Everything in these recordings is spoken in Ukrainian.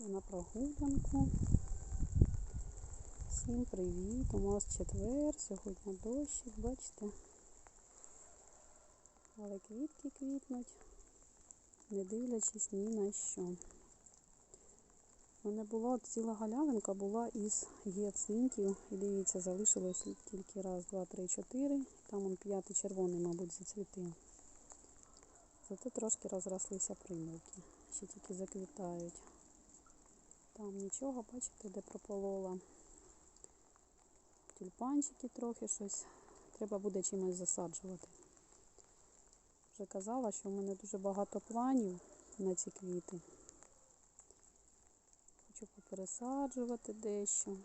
На прогулянку. Всім привіт! У нас четвер, сьогодні дощик, бачите? Але квітки квітнуть, не дивлячись ні на що. У мене була ціла галявинка була із гіацинтів. І дивіться, залишилось тільки раз, два, три, чотири. Там он п'ятий червоний, мабуть, зацвітив. Зате трошки розрослися примулки. Ще тільки заквітають. Там нічого, бачите, де прополола. Тюльпанчики трохи щось. Треба буде чимось засаджувати. Вже казала, що в мене дуже багато планів на ці квіти. Хочу попересаджувати дещо.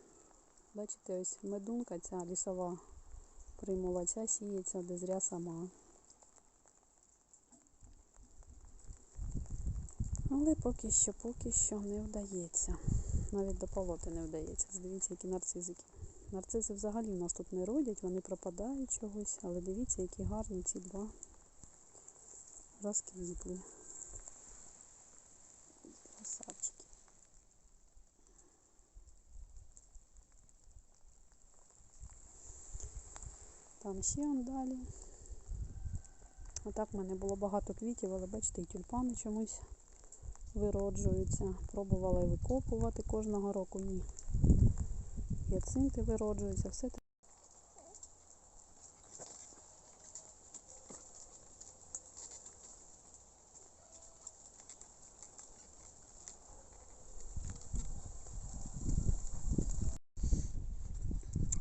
Бачите, ось медунка ця лісова примула, ця сіється де зря сама. Але поки що, поки що не вдається. Навіть до полоти не вдається. Дивіться, які нарцизики. Нарцизи взагалі в нас тут не родять, вони пропадають чогось, але дивіться, які гарні ці два розквітли. Красавчики. Там ще он далі. Отак в мене було багато квітів, але бачите, і тюльпани чомусь вироджуються. Пробувала викопувати кожного року. Ні. Гіацинти вироджуються, все те.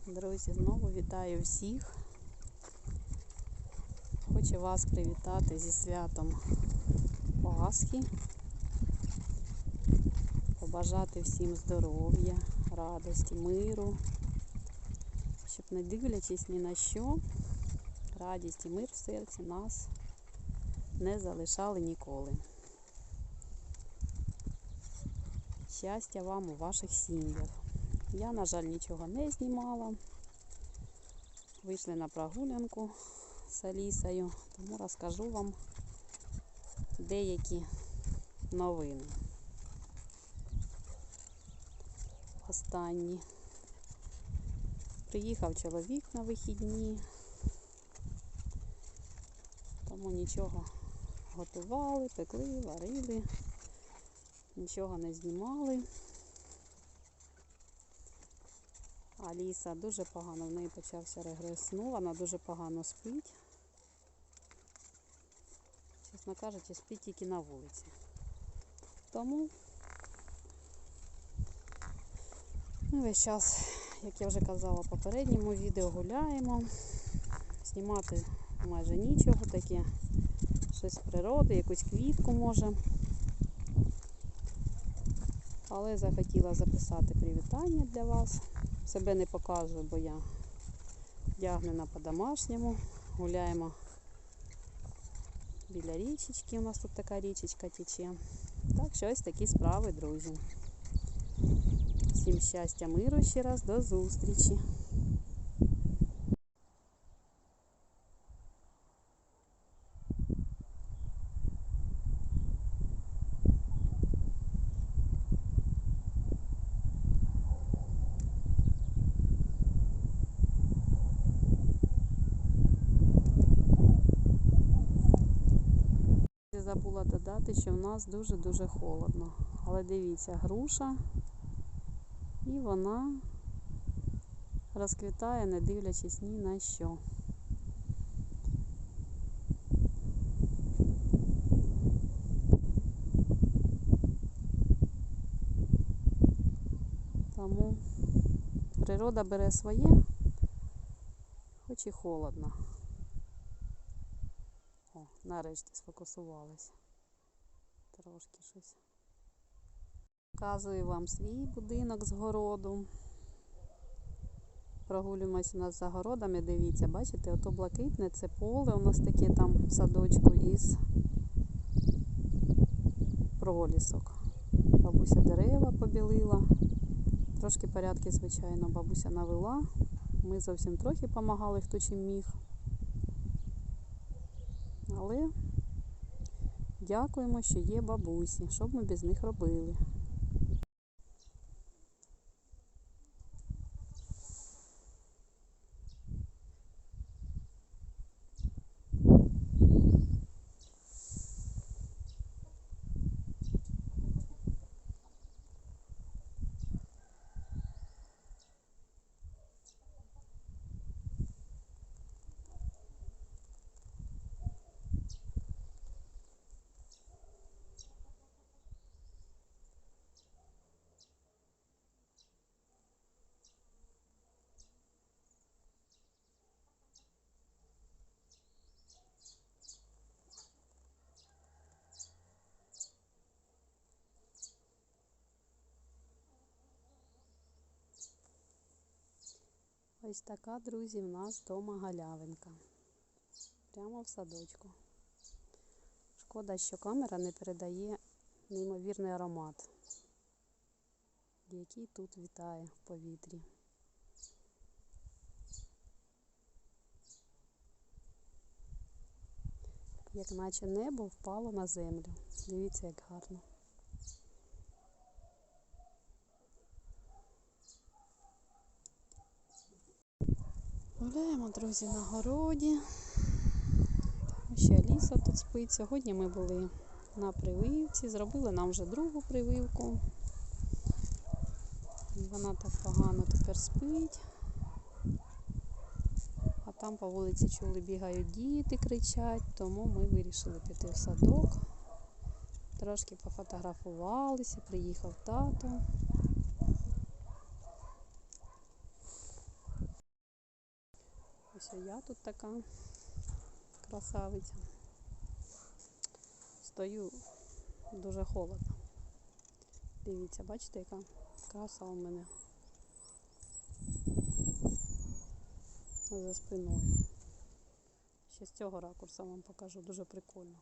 Друзі, знову вітаю всіх. Хочу вас привітати зі святом Пасхи, побажати всім здоров'я, радості, миру, щоб не дивлячись ні на що, радість і мир в серці нас не залишали ніколи. Щастя вам у ваших сім'ях. Я, на жаль, нічого не знімала. Вийшли на прогулянку з Алісою, тому розкажу вам деякі новини. Останні. Приїхав чоловік на вихідні, тому нічого готували, пекли, варили, нічого не знімали. Аліса дуже погано, в неї почався регрес сну, вона дуже погано спить. Чесно кажучи, спить тільки на вулиці. Тому ми весь час, як я вже казала в попередньому відео, гуляємо. Знімати майже нічого, таке щось з природи, якусь квітку може. Але захотіла записати привітання для вас. Себе не показую, бо я вдягнена по-домашньому. Гуляємо біля річечки. У нас тут така річечка тече. Так що ось такі справи, друзі. Всім щастя, миру ще раз, до зустрічі. Забула додати, що в нас дуже-дуже холодно. Але дивіться, груша і вона розквітає, не дивлячись ні на що. Тому природа бере своє, хоч і холодно. О, нарешті сфокусувалась. Трошки щось. Показую вам свій будинок з городу. Прогулюємось у нас за городами, дивіться, бачите, ото блакитне, це поле у нас таке там в садочку із пролісок. Бабуся дерева побілила. Трошки порядки, звичайно, бабуся навела. Ми зовсім трохи допомагали, хто чим міг. Але дякуємо, що є бабусі, що б ми без них робили. Ось така, друзі, в нас вдома галявинка. Прямо в садочку. Шкода, що камера не передає неймовірний аромат, який тут вітає в повітрі. Як наче небо впало на землю. Дивіться, як гарно. Гуляємо, друзі, на городі. Ще Аліса тут спить. Сьогодні ми були на прививці, зробили нам вже другу прививку. Вона так погано тепер спить. А там по вулиці чули, бігають діти, кричать, тому ми вирішили піти в садок. Трошки пофотографувалися, приїхав тато. Ось я тут така красавиця. Стою дуже холодно. Дивіться, бачите, яка краса у мене за спиною. Ще з цього ракурсу вам покажу, дуже прикольно.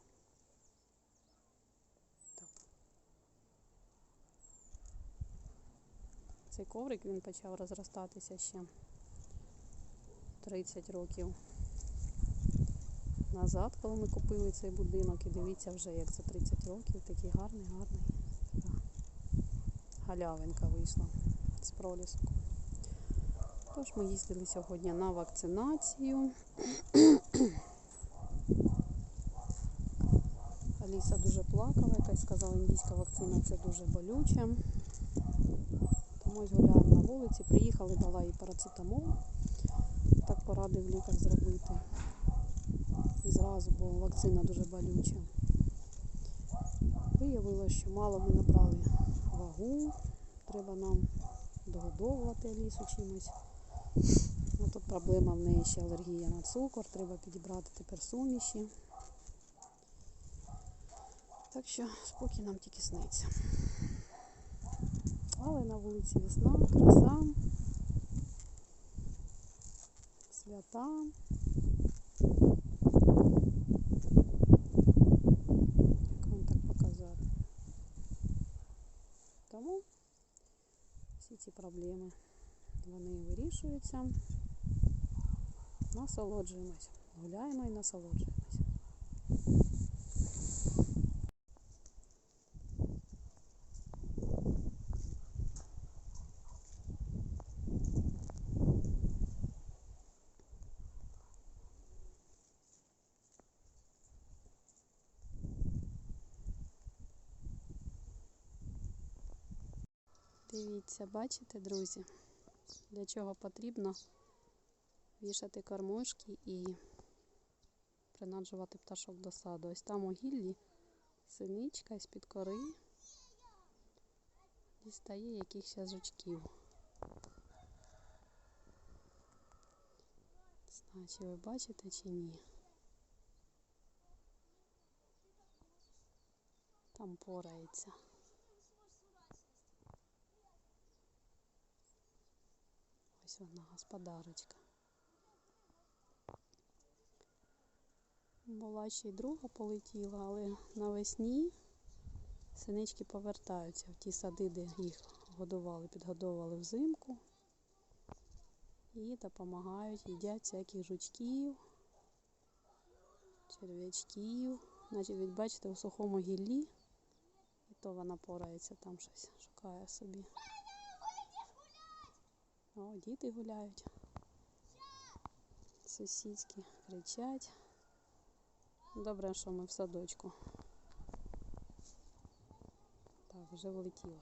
Цей коврик він почав розростатися ще 30 років назад, коли ми купили цей будинок. І дивіться вже, як за 30 років такий гарний, гарний галявинка вийшла з проліску. Тож ми їздили сьогодні на вакцинацію. Аліса дуже плакала, якась сказала, індійська вакцина це дуже болюче. Тому ось гуляємо на вулиці. Приїхали, дала їй парацетамол. Порадив лікар зробити. Зразу, бо вакцина дуже болюча. Виявилося, що мало ми набрали вагу. Треба нам догодовувати Алісу чимось. Ну, тут проблема в неї ще алергія на цукор, треба підібрати тепер суміші. Так що спокій нам тільки сниться. Але на вулиці весна, краса, свята. Як вам так показати? Тому всі ці проблеми вони вирішуються. Насолоджуємось. Гуляємо і насолоджуємось. Дивіться, бачите, друзі, для чого потрібно вішати кормушки і принаджувати пташок до саду. Ось там у гіллі синичка з-під кори дістає якихось жучків. Знаю, ви бачите чи ні. Там порається. Ось господарочка. Була ще й друга полетіла, але навесні синички повертаються в ті сади, де їх годували, підгодовували взимку. І допомагають, їдять всяких жучків, черв'ячків. Значить, від бачите, у сухому гіллі, і то вона порається там щось, шукає собі. О, діти гуляють. Сусідські кричать. Добре, що ми в садочку. Так, вже влетіла.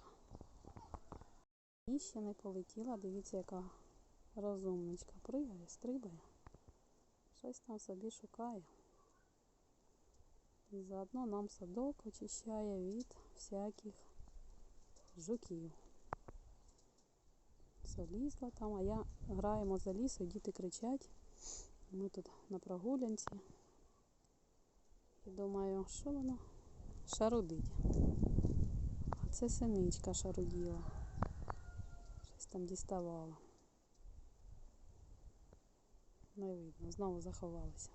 І ще не полетіла. Дивіться, яка розумничка. Пригає, стрибає. Щось там собі шукає. І заодно нам садок очищає від всяких жуків. Залізла там, а я граємо за лісою, діти кричать. Ми тут на прогулянці. І думаю, що воно шарудить. А це синичка шаруділа. Щось там діставала. Не видно, знову заховалися.